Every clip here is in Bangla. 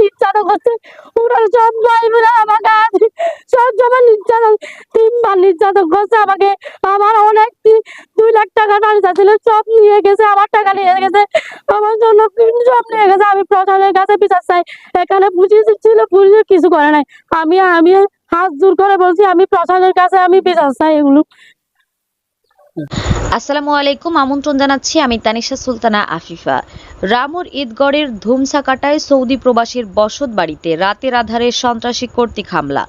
নির্যাতন করছে। ওরা সব ভাই নির্যাতন, তিনবার নির্যাতন করছে আমাকে। আমার অনেক দুই লাখ টাকা বাড়ি ছিল সব নিয়ে গেছে, আমার টাকা নিয়ে গেছে। আমার জন্য সব নিয়ে গেছে, আমি প্রশাসনের কাছে বিচার চাই। এখানে পুলিশ ছিল, পুলিশ কিছু করে নাই। আমি আমি হাত জোর করে বলছি, আমি প্রশাসনের কাছে আমি বিচার চাই এগুলো। আসসালামু আলাইকুম, আমন্ত্রণ জানাচ্ছি আমি তানিশা সুলতানা আফিফা। রামুর ঈদগড়ের ধুমসাকাটায় সৌদি প্রবাসীর বসত বাড়িতে রাতের আধারে সন্ত্রাসী কর্তৃক হামলা,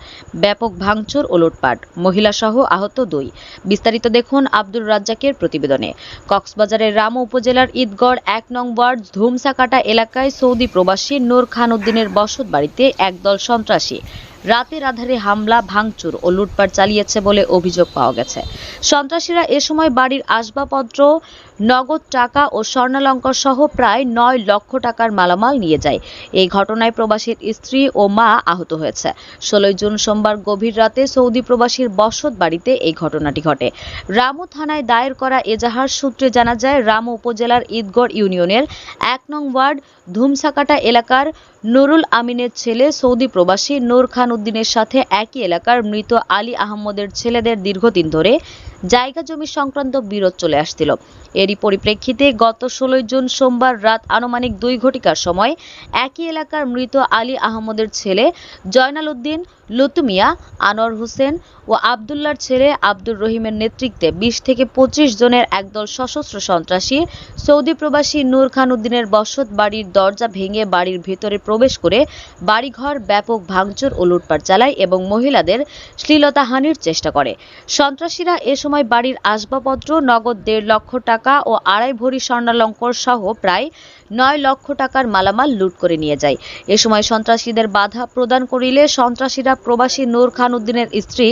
ব্যাপক ভাঙচুর ও লুটপাট, মহিলাসহ আহত দুই। বিস্তারিত দেখুন আব্দুর রাজ্জাকের প্রতিবেদনে। কক্সবাজারের রামু উপজেলার ঈদগড় এক নং ওয়ার্ড ধুমসাকাটা এলাকায় সৌদি প্রবাসী নূর খান উদ্দিনের বসত বাড়িতে একদল সন্ত্রাসী রাতের আধারে হামলা, ভাঙচুর ও লুটপাট চালিয়েছে বলে অভিযোগ পাওয়া গেছে। সন্ত্রাসীরা এ সময় বাড়ির আসবাবপত্র নগদ টাকা ও স্বর্ণালঙ্কার সহ প্রায় নয় লক্ষ টাকার মালামাল নিয়ে যায়। এই ঘটনায় প্রবাসীর স্ত্রী ও মা আহত হয়েছে। ষোলোই জুন সোমবার গভীর রাতে সৌদি প্রবাসীর বসত বাড়িতে এই ঘটনাটি ঘটে। রামু থানায় দায়ের করা এজাহার সূত্রে জানা যায়, রামু উপজেলার ঈদগড় ইউনিয়নের এক নং ওয়ার্ড ধুমসাকাটা এলাকার নুরুল আমিনের ছেলে সৌদি প্রবাসী নূর খান উদ্দিনের সাথে একই এলাকার মৃত আলী আহমদের ছেলেদের দীর্ঘদিন ধরে জায়গা জমি সংক্রান্ত বিরোধ চলে আসছিল। এরই পরিপ্রেক্ষিতে গত ষোলোই জুন সোমবার রাত আনুমানিক দুই ঘটিকার সময় একই এলাকার মৃত আলী আহমদের ছেলে জয়নাল উদ্দিন, লুতুমিয়া, আনোয়ার হোসেন ও আবদুল্লার ছেলে আব্দুর রহিমের নেতৃত্বে বিশ থেকে পঁচিশ জনের একদল সশস্ত্র সন্ত্রাসী সৌদি প্রবাসী নূর খান উদ্দিনের বসত বাড়ির দরজা ভেঙে বাড়ির ভেতরে প্রবেশ করে বাড়িঘর ব্যাপক ভাঙচুর ও লুটপাট চালায় এবং মহিলাদের শ্লীলতাহানির চেষ্টা করে। সন্ত্রাসীরা এ সময় বাড়ির আসবাবপত্র নগদ দেড় লক্ষ টাকা ও আড়াই ভরি স্বর্ণালঙ্কর সহ প্রায় নয় লক্ষ টাকার মালামাল লুট করে নিয়ে যায়। এ সময় সন্ত্রাসীদের বাধা প্রদান করিলে সন্ত্রাসীরা প্রবাসী নূর খান উদ্দিনের স্ত্রী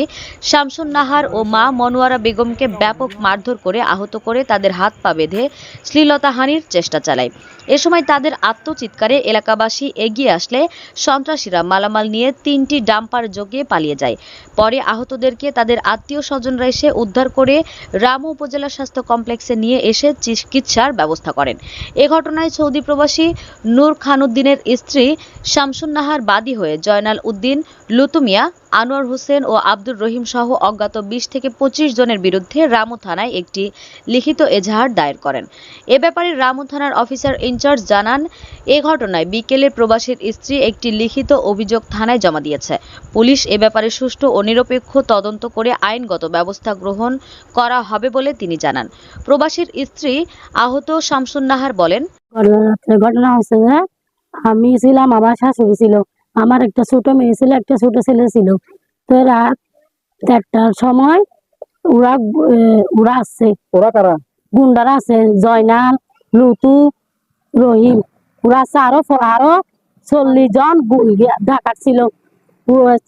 শামসুন নাহার ও মা মনোয়ারা বেগমকে ব্যাপক মারধর করে আহত করে তাদের হাত পা বেঁধে শ্লীলতাহানির চেষ্টা চালায়। এ সময় তাদের আত্মচিৎকারে এলাকাবাসী এগিয়ে আসলে সন্ত্রাসীরা মালামাল নিয়ে তিনটি ডাম্পার জগিয়ে পালিয়ে যায়। পরে আহতদেরকে তাদের আত্মীয় স্বজনরা এসে উদ্ধার করে রামু উপজেলা স্বাস্থ্য কমপ্লেক্সে নিয়ে এসে চিকিৎসার ব্যবস্থা করেন। এ ঘটনায় সৌদি প্রবাসী নূর খানউদ্দিনের স্ত্রী শামসুন নাহার বাদী হয়ে জয়নাল উদ্দিন লুতুমিয়া আনোয়ার হোসেন ও আব্দুর রহিম সহ অজ্ঞাত বিশ থেকে পঁচিশ জনের বিরুদ্ধে রামু থানায় একটি লিখিত এজাহার দায়ের করেন। এ ব্যাপারে রামু থানার অফিসার ইনচার্জ জানান, এ ঘটনায় বিকেলে প্রবাসীর স্ত্রী একটি লিখিত অভিযোগ থানায় জমা দিয়েছে। পুলিশ এ ব্যাপারে সুষ্ঠু ও নিরপেক্ষ তদন্ত করে আইনগত ব্যবস্থা গ্রহণ করা হবে বলে তিনি জানান। প্রবাসীর স্ত্রী আহত শামসুন নাহার বলেন, ঘটনা হয়েছে যে আমি ছিলাম, আমার শাশুড়ি ছিল। আমার একটা ছোট মেয়ে ছিল একটা ছোট ছেলে ছিল। তো রাত দেড়টার সময় ওরা ওরা আসছে ওরা কারা? গুন্ডারা আছে জয়নাল লুতু রহিম। ওরা আছে আরও আরও চল্লিশ জন ঢাকার ছিল।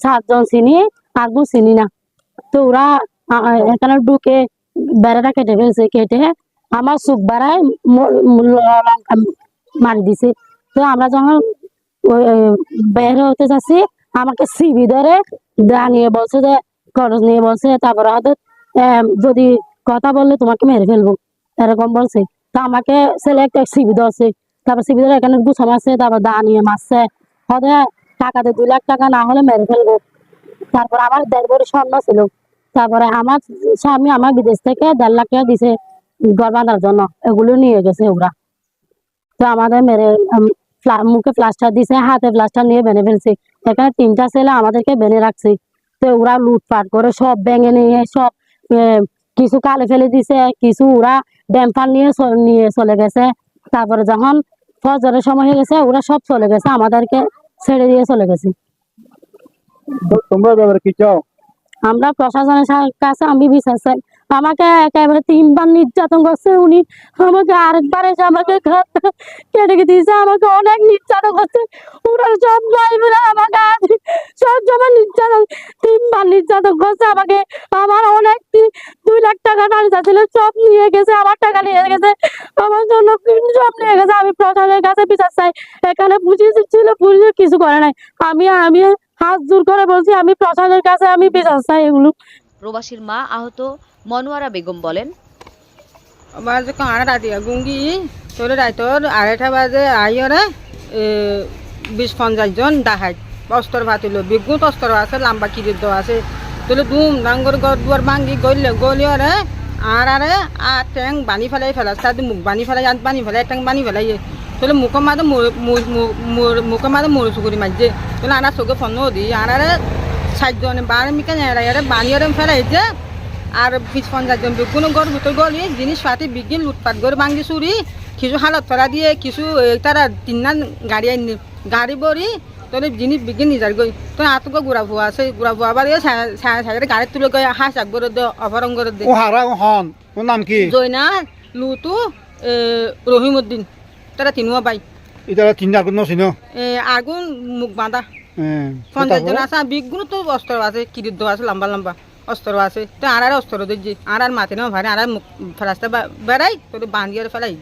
সাতজন চিনি আর চিনি না। তো ওরা এখানে ঢুকে বেড়াটা কেটে ফেলছে কেটে আমার চোখ বেড়ায় মারি দিছে। তো আমরা যখন বের হতে যাচ্ছি। আমাকে সিবি ধরে দাঁড়িয়ে বলছে যে, খরচ নিয়ে বলছে, তারপরে হয়তো যদি কথা বললে তোমাকে মেরে ফেলব। এরকম বলছে। তো আমাকে ছেলে একটা সিবি ধরছে। তারপর সিবি ধরে এখানে গুছা মারছে তারপর দা নিয়ে মারছে। হয়তো টাকাতে দুই লাখ টাকা না হলে মেরে ফেলব। তারপর আমার দেড় ভরি স্বর্ণ ছিল। তারপরে আমার স্বামী আমার বিদেশ থেকে দেড় লাখ টাকা দিছে ঘর বাঁধার জন্য। এগুলো নিয়ে গেছে ওরা। তো আমাদের মেরে মুখে প্লাস্টার দিছে, হাতে প্লাস্টার নিয়ে বেঁধে ফেলছে। এখানে তিনটা ছেলে আমাদেরকে বেঁধে রাখছে। তো ওরা লুটপাট করে, সব ভেঙে নিয়ে, সব কিছু কালে ফেলে দিছে, কিছু ওরা ড্যাম্পার নিয়ে নিয়ে চলে গেছে। তারপরে যখন ফজরের সময় হয়ে গেছে, ওরা সব চলে গেছে, আমাদেরকে ছেড়ে দিয়ে চলে গেছে। তোমরা কি চাও? আমরা প্রশাসনের কাছে আমি বিশ্বাস চাই। আমাকে একেবারে তিনবার নির্যাতন করছে উনি। আমাকে আরেকবার এসে আমাকে কেটে দিয়েছে, আমাকে অনেক নির্যাতন করছে। ওরা সব ভাই বোনেরা আমাকে সব সময় নির্যাতন তিনবার নির্যাতন করছে আমাকে। আমার অনেক দুই লাখ টাকা বাড়ি ছিল, সব নিয়ে গেছে, আমার টাকা নিয়ে গেছে। আমার জন্য সব নিয়ে গেছে। আমি প্রশাসনের কাছে বিচার চাই। এখানে পুলিশ ছিল, পুলিশ কিছু করে নাই। আমি আমি হাত জোর করে বলছি আমি প্রশাসনের কাছে আমি বিচার চাই এগুলো। প্রবাসীর মা আহত মনোয়ারা বেগম বলেন বাজে কাঁড়া রাতি গুঙ্গি তোর রাইতর আড়াইটা বাজে আইয়রে বিশ পঞ্চাশ জন ডাহাই অস্ত্র ভাতিল বিগুত অস্ত্র আছে লম্বা কিরিত আছে। তুলে দুম ডাঙ্গর গর দুয়ার ভাঙ্গি গলে গলিয়ারে আর আরে আর ট্যাং বানি ফেলাই ফেলা তার মুখ বানি ফেলাই আত বানি ফেলাই ট্যাং বানি ফেলাই। তুলে মুখ মাদে মুখ মাদে মরু চুকুরি মাঝে তুলে আনা চোখে ফোন দি আরে ষাটজন বার মিকে নেড়াইয়ারে বানিয়ারে ফেলাইছে আর বিশ পঞ্চাশ জন বিগুণ গর ভিতর গলি জিনিস পাতি বিগিন লুটপাট করে ভাঙ্গি চুরি কিছু হালত ফেলা দিয়ে কিছু তারা তিনটা গাড়ি আনি গাড়ি বড়ি তোর জিনিস বিগিন নিজার গই তোর আতকে গুড়া ভুয়া আছে। গুড়া ভুয়া বাড়ি সাইডে গাড়ি তুলে গই হাঁস দে অপহরণ করে দে। হারা হন ওর নাম কি? জয়না লুতু রহিমউদ্দিন তারা তিনুয়া বাই। এটা তিন আগুন নছিল এ, আগুন মুখ বাঁধা। পঞ্চাশ জন আছে বিগুণ তো অস্ত্র আছে কিরিত আছে লম্বা লম্বা অস্ত্র আছে। তো আর আর অস্ত্র দিচ্ছি আর আর মাতি না ভাই আর মুখ ফেরাস্তা বেড়াই তোর বাঁধিয়ে ফেলাই